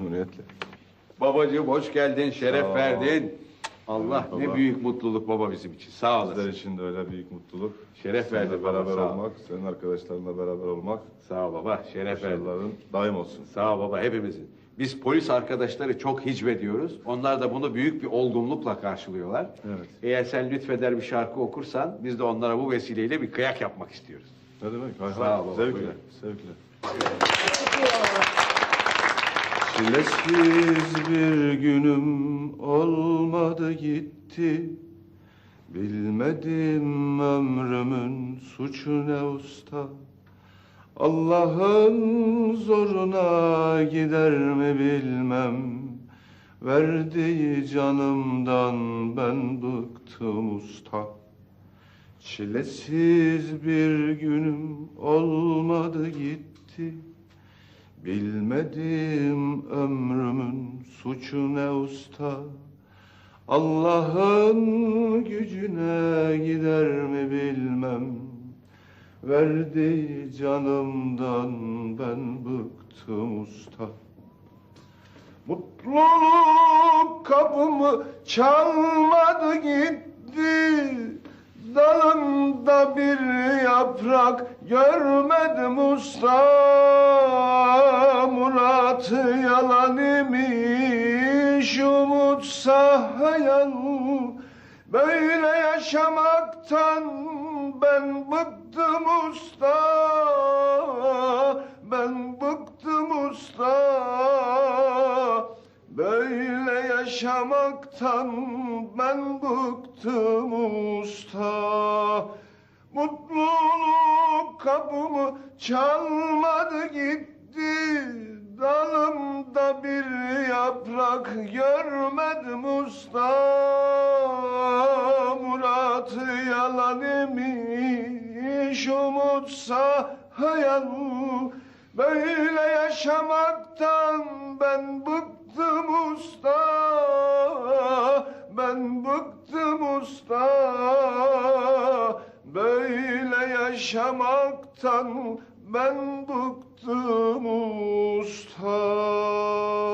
Memnuniyetle. Babacığım hoş geldin, şeref Sağ ol. verdin. Allah Evet, ne baba. büyük mutluluk baba bizim için. Sağ Sizler olasın. için de öyle büyük mutluluk. Şeref Seninle verdi baba, beraber sağ ol. olmak, senin arkadaşlarınla beraber olmak. Sağ ol baba, şeref verdin. Başarıların daim olsun. Sağ ol baba hepimizin. Biz polis arkadaşları çok hicvediyoruz. Onlar da bunu büyük bir olgunlukla karşılıyorlar. Evet. Eğer sen lütfeder bir şarkı okursan biz de onlara bu vesileyle bir kıyak yapmak istiyoruz. Ne demek? Hay Sağ ol baba, Zevkle, buyurun. zevkle. Çilesiz bir günüm olmadı gitti. Bilmedim ömrümün suçu ne usta. Allah'ın zoruna gider mi bilmem. Verdiği canımdan ben bıktım usta. Çilesiz bir günüm olmadı gitti. Bilmedim ömrümün suçu ne usta. Allah'ın gücüne gider mi bilmem. Verdiği canımdan ben bıktım usta. Mutluluk kapımı çalmadı gitti. Dalımda bir yaprak görmedim usta. Murat yalan imiş, umutsa hayal. Böyle yaşamaktan ben bıktım usta. Ben bıktım usta. Böyle yaşamaktan ben bıktım usta. Mutluluk kapımı çalmadı gitti. Bir yaprak görmedim usta. Murat yalan imiş, umutsa hayal. Böyle yaşamaktan ben bıktım usta. Ben bıktım usta. Böyle yaşamaktan ben bıktım usta.